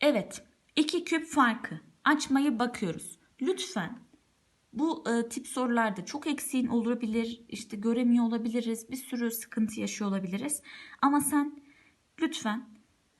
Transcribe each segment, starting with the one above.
Evet, iki küp farkı. Açmayı bakıyoruz. Lütfen bu e, tip sorularda çok eksiğin olabilir, işte göremiyor olabiliriz, bir sürü sıkıntı yaşıyor olabiliriz. Ama sen lütfen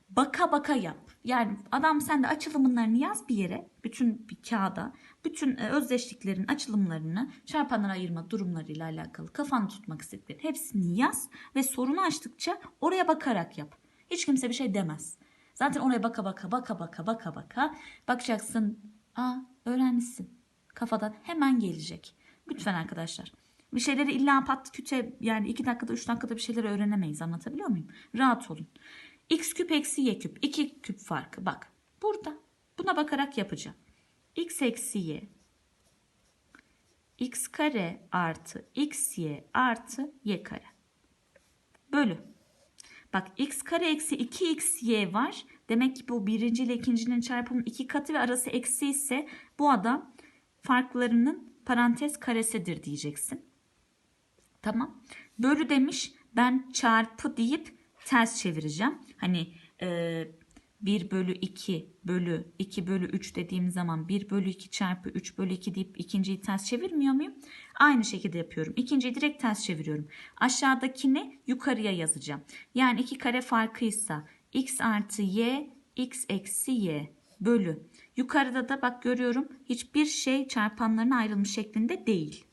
baka baka yap. Yani adam sen de açılımlarını yaz bir yere, bütün bir kağıda, bütün e, özdeşliklerin açılımlarını, çarpanlara ayırma durumlarıyla alakalı kafanı tutmak istediklerin hepsini yaz ve sorunu açtıkça oraya bakarak yap. Hiç kimse bir şey demez. Zaten oraya baka baka baka baka baka baka bakacaksın. Aa öğrenmişsin. Kafadan hemen gelecek. Lütfen arkadaşlar. Bir şeyleri illa pat küte yani 2 dakikada 3 dakikada bir şeyleri öğrenemeyiz. Anlatabiliyor muyum? Rahat olun. X küp eksi y küp. 2 küp farkı. Bak burada. Buna bakarak yapacağım. X eksi y. X kare artı x y artı y kare. Bölü. Bak x kare eksi 2xy var. Demek ki bu birinci ile ikincinin çarpımının iki katı ve arası eksi ise bu adam farklarının parantez karesidir diyeceksin. Tamam. Bölü demiş. Ben çarpı deyip ters çevireceğim. Hani e, 1 bölü 2 bölü 2 bölü 3 dediğim zaman 1 bölü 2 çarpı 3 bölü 2 deyip ikinciyi ters çevirmiyor muyum? Aynı şekilde yapıyorum. İkinciyi direkt ters çeviriyorum. Aşağıdakini yukarıya yazacağım. Yani iki kare farkıysa x artı y x eksi y bölü. Yukarıda da bak görüyorum hiçbir şey çarpanlarına ayrılmış şeklinde değil.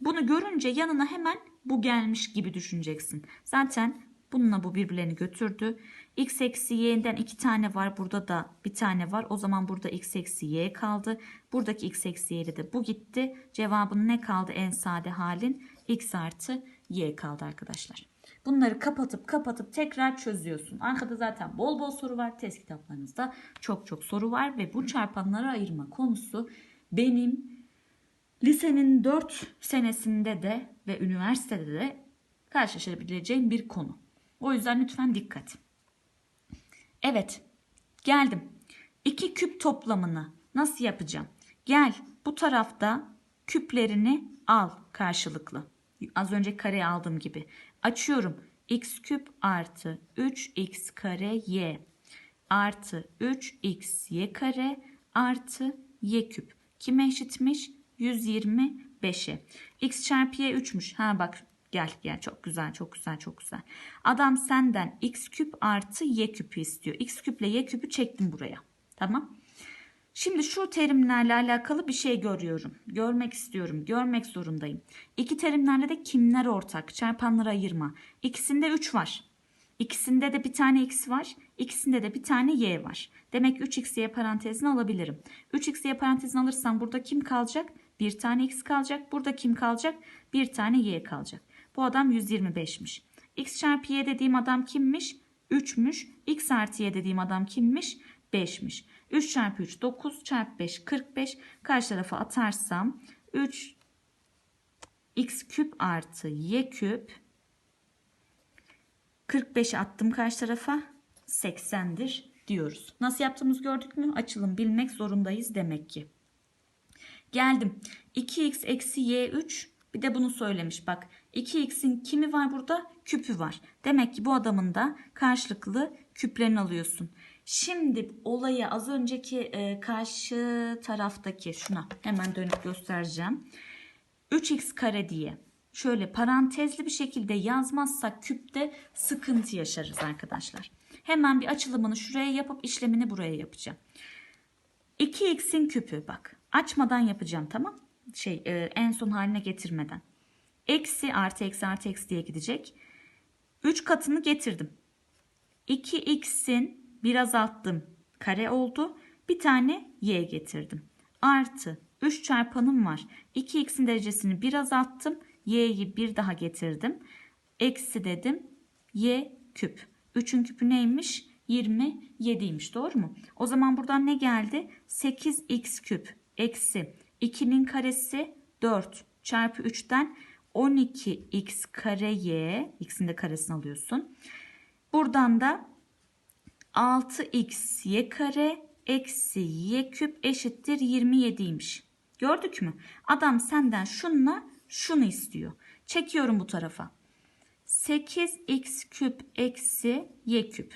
Bunu görünce yanına hemen bu gelmiş gibi düşüneceksin. Zaten bununla bu birbirlerini götürdü. X eksi y'den iki tane var. Burada da bir tane var. O zaman burada x eksi y kaldı. Buradaki x eksi y ile de bu gitti. Cevabın ne kaldı en sade halin? x artı y kaldı arkadaşlar. Bunları kapatıp kapatıp tekrar çözüyorsun. Arkada zaten bol bol soru var. Test kitaplarınızda çok çok soru var ve bu çarpanları ayırma konusu benim lisenin 4 senesinde de ve üniversitede de karşılaşabileceğim bir konu. O yüzden lütfen dikkat. Evet, geldim. İki küp toplamını nasıl yapacağım? Gel bu tarafta küplerini al karşılıklı. Az önce kare aldığım gibi. Açıyorum. x küp artı 3x kare y artı 3xy kare artı y küp. Kime eşitmiş? 125'e. x çarpı y 3'müş. Ha bak gel gel çok güzel çok güzel çok güzel. Adam senden x küp artı y küpü istiyor. x küple y küpü çektim buraya. Tamam. Şimdi şu terimlerle alakalı bir şey görüyorum. Görmek istiyorum. Görmek zorundayım. İki terimlerle de kimler ortak? Çarpanları ayırma. İkisinde 3 var. İkisinde de bir tane x var. İkisinde de bir tane y var. Demek 3x'ye parantezini alabilirim. 3x'ye parantezini alırsam burada kim kalacak? Bir tane x kalacak. Burada kim kalacak? Bir tane y kalacak. Bu adam 125'miş. x çarpı y dediğim adam kimmiş? 3'müş. x artı y dediğim adam kimmiş? 5'miş. 3 çarpı 3 9 çarpı 5 45. Karşı tarafa atarsam 3 x küp artı y küp 45'i attım karşı tarafa 80'dir diyoruz. Nasıl yaptığımızı gördük mü? Açılım bilmek zorundayız demek ki. Geldim. 2x eksi y3 bir de bunu söylemiş bak. 2x'in kimi var burada? Küpü var. Demek ki bu adamın da karşılıklı küplerini alıyorsun. Şimdi olaya az önceki e, karşı taraftaki şuna hemen dönüp göstereceğim. 3x kare diye şöyle parantezli bir şekilde yazmazsak küpte sıkıntı yaşarız arkadaşlar. Hemen bir açılımını şuraya yapıp işlemini buraya yapacağım. 2x'in küpü bak açmadan yapacağım tamam şey e, en son haline getirmeden. Eksi artı eksi artı eksi diye gidecek. 3 katını getirdim. 2x'in bir azalttım kare oldu. Bir tane y getirdim. Artı 3 çarpanım var. 2x'in derecesini bir azalttım. y'yi bir daha getirdim. Eksi dedim. y küp. 3'ün küpü neymiş? 27'ymiş doğru mu? O zaman buradan ne geldi? 8x küp eksi 2'nin karesi 4 çarpı 3'ten 12x kare y. x'in de karesini alıyorsun. Buradan da 6x y kare eksi y küp eşittir 27'ymiş. Gördük mü? Adam senden şunla şunu istiyor. Çekiyorum bu tarafa. 8x küp eksi y küp.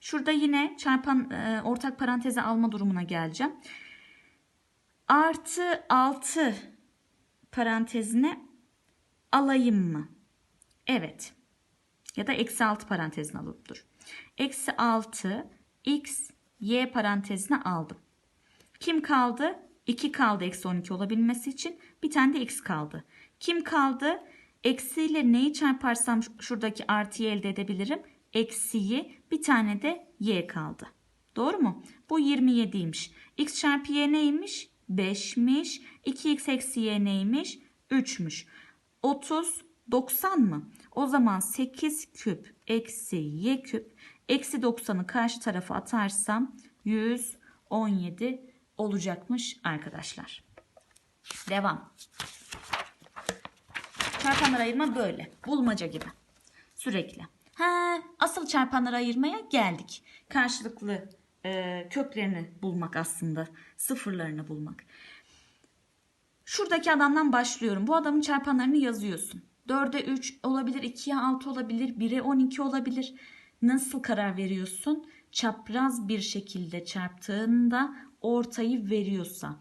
Şurada yine çarpan e, ortak paranteze alma durumuna geleceğim. Artı 6 parantezine alayım mı? Evet. Ya da eksi 6 parantezine alıp dur. Eksi 6 x y parantezine aldım. Kim kaldı? 2 kaldı eksi 12 olabilmesi için. Bir tane de x kaldı. Kim kaldı? Eksiyle neyi çarparsam şuradaki artıyı elde edebilirim? Eksiyi bir tane de y kaldı. Doğru mu? Bu 27'ymiş. x çarpı y neymiş? 5'miş. 2x eksi y neymiş? 3'müş. 30 90 mı? O zaman 8 küp eksi y küp eksi 90'ı karşı tarafa atarsam 117 olacakmış arkadaşlar. Devam. Çarpanları ayırma böyle. Bulmaca gibi. Sürekli. Ha, asıl çarpanları ayırmaya geldik. Karşılıklı e, köklerini bulmak aslında. Sıfırlarını bulmak. Şuradaki adamdan başlıyorum. Bu adamın çarpanlarını yazıyorsun. 4'e 3 olabilir, 2'ye 6 olabilir, 1'e 12 olabilir. Nasıl karar veriyorsun? Çapraz bir şekilde çarptığında ortayı veriyorsa.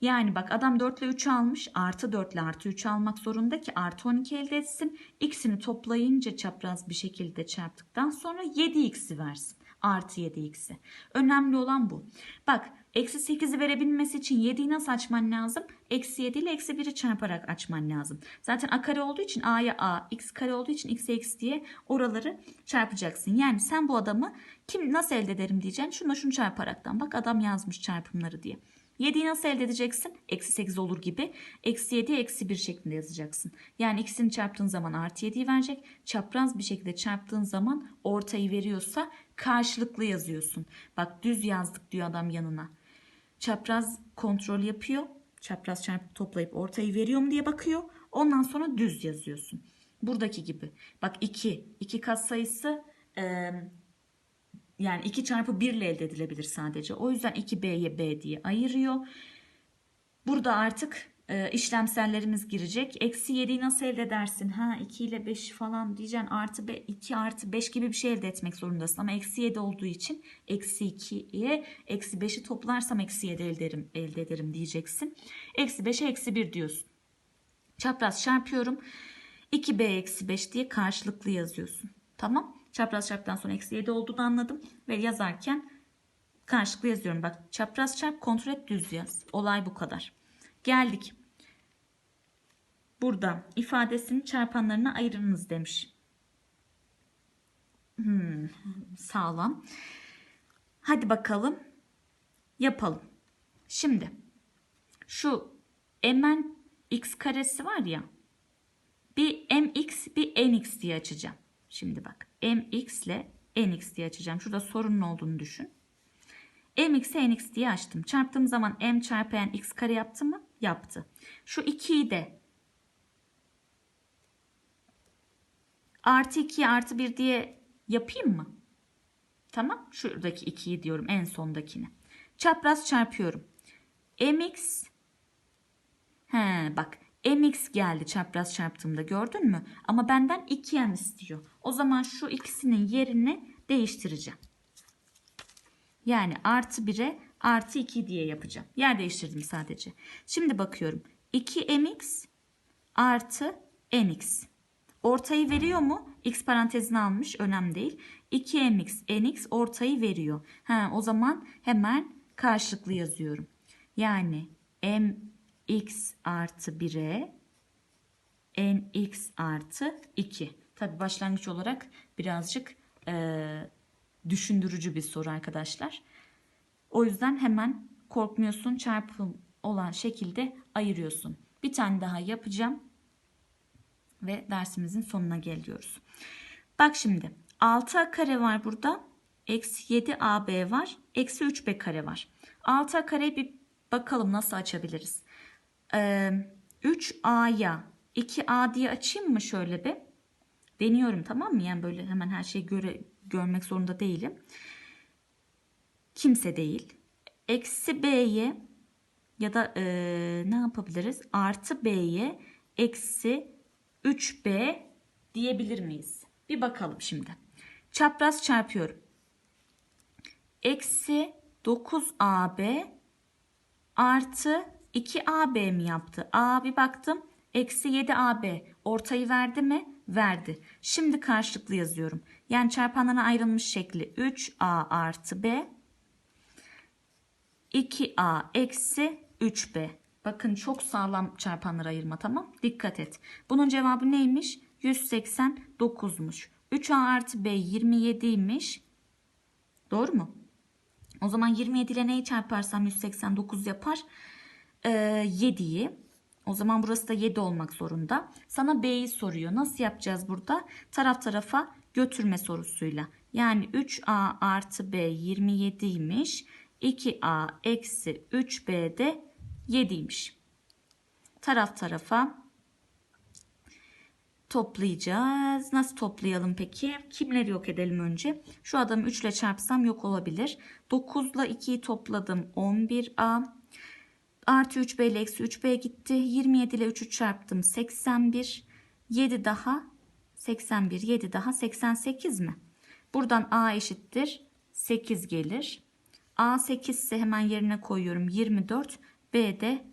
Yani bak adam 4 ile 3 almış artı 4 ile artı 3 almak zorunda ki artı 12 elde etsin. X'ini toplayınca çapraz bir şekilde çarptıktan sonra 7x'i versin. Artı 7x'i. Önemli olan bu. Bak eksi 8'i verebilmesi için 7'yi nasıl açman lazım? Eksi 7 ile eksi 1'i çarparak açman lazım. Zaten a kare olduğu için a'ya a, x kare olduğu için x'e x diye oraları çarpacaksın. Yani sen bu adamı kim nasıl elde ederim diyeceksin. Şunu şunu çarparaktan. Bak adam yazmış çarpımları diye. 7'yi nasıl elde edeceksin? Eksi 8 olur gibi. Eksi 7 eksi 1 şeklinde yazacaksın. Yani ikisini çarptığın zaman artı 7'yi verecek. Çapraz bir şekilde çarptığın zaman ortayı veriyorsa karşılıklı yazıyorsun. Bak düz yazdık diyor adam yanına. Çapraz kontrol yapıyor. Çapraz çarpıp toplayıp ortayı veriyor mu diye bakıyor. Ondan sonra düz yazıyorsun. Buradaki gibi. Bak 2. 2 kat sayısı e, yani 2 çarpı 1 ile elde edilebilir sadece. O yüzden 2B'ye B diye ayırıyor. Burada artık e, işlemsellerimiz girecek. Eksi 7'yi nasıl elde edersin? Ha 2 ile 5 falan diyeceksin. Artı 5, 2 artı 5 gibi bir şey elde etmek zorundasın. Ama eksi 7 olduğu için eksi 2'ye eksi 5'i toplarsam eksi 7 elde ederim, elde ederim diyeceksin. Eksi 5'e eksi 1 diyorsun. Çapraz çarpıyorum. 2B eksi 5 diye karşılıklı yazıyorsun. Tamam. Çapraz çarptan sonra eksi 7 olduğunu anladım. Ve yazarken karşılıklı yazıyorum. Bak çapraz çarp kontrol et düz yaz. Olay bu kadar. Geldik. Burada ifadesini çarpanlarına ayırınız demiş. Hmm, sağlam. Hadi bakalım. Yapalım. Şimdi şu mn x karesi var ya. Bir mx bir nx diye açacağım. Şimdi bak mx ile nx diye açacağım. Şurada sorunun olduğunu düşün. Mx'e nx diye açtım. Çarptığım zaman m çarpı n x kare yaptı mı? Yaptı. Şu 2'yi de artı 2 artı 1 diye yapayım mı? Tamam. Şuradaki 2'yi diyorum en sondakini. Çapraz çarpıyorum. mx He bak mx geldi çapraz çarptığımda gördün mü? Ama benden 2m istiyor. O zaman şu ikisinin yerini değiştireceğim. Yani artı 1'e artı 2 diye yapacağım. Yer değiştirdim sadece. Şimdi bakıyorum. 2mx artı nx. Ortayı veriyor mu? X parantezini almış. Önemli değil. 2mx nx ortayı veriyor. Ha, o zaman hemen karşılıklı yazıyorum. Yani mx artı 1'e nx artı 2. Tabi başlangıç olarak birazcık e, düşündürücü bir soru arkadaşlar. O yüzden hemen korkmuyorsun çarpım olan şekilde ayırıyorsun. Bir tane daha yapacağım ve dersimizin sonuna geliyoruz. Bak şimdi 6a kare var burada. Eksi 7ab var. Eksi 3b kare var. 6a kareyi bir bakalım nasıl açabiliriz. Ee, 3a'ya 2a diye açayım mı şöyle bir? Deniyorum tamam mı? Yani böyle hemen her şeyi göre, görmek zorunda değilim. Kimse değil. Eksi b'ye ya da e, ne yapabiliriz? Artı b'ye eksi 3b diyebilir miyiz? Bir bakalım şimdi. Çapraz çarpıyorum. eksi 9AB artı 2AB mi yaptı? A bir baktım. Eksi 7AB ortayı verdi mi? Verdi. Şimdi karşılıklı yazıyorum. Yani çarpanlarına ayrılmış şekli 3A artı B 2A eksi 3B. Bakın çok sağlam çarpanlara ayırma tamam. Dikkat et. Bunun cevabı neymiş? 189'muş. 3A artı B 27'ymiş. Doğru mu? O zaman 27 ile neyi çarparsam 189 yapar? Ee, 7'yi. O zaman burası da 7 olmak zorunda. Sana B'yi soruyor. Nasıl yapacağız burada? Taraf tarafa götürme sorusuyla. Yani 3A artı B 27'ymiş. 2A eksi 3B de 7'ymiş. Taraf tarafa toplayacağız. Nasıl toplayalım peki? Kimleri yok edelim önce? Şu adamı 3 ile çarpsam yok olabilir. 9 ile 2'yi topladım. 11A. Artı 3B ile eksi 3B gitti. 27 ile 3'ü çarptım. 81. 7 daha 81. 7 daha 88 mi? Buradan A eşittir. 8 gelir. A 8 ise hemen yerine koyuyorum. 24. B de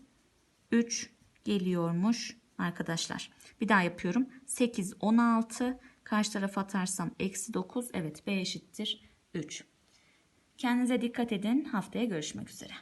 3 geliyormuş arkadaşlar. Bir daha yapıyorum. 8, 16. Karşı tarafa atarsam eksi 9. Evet B eşittir 3. Kendinize dikkat edin. Haftaya görüşmek üzere.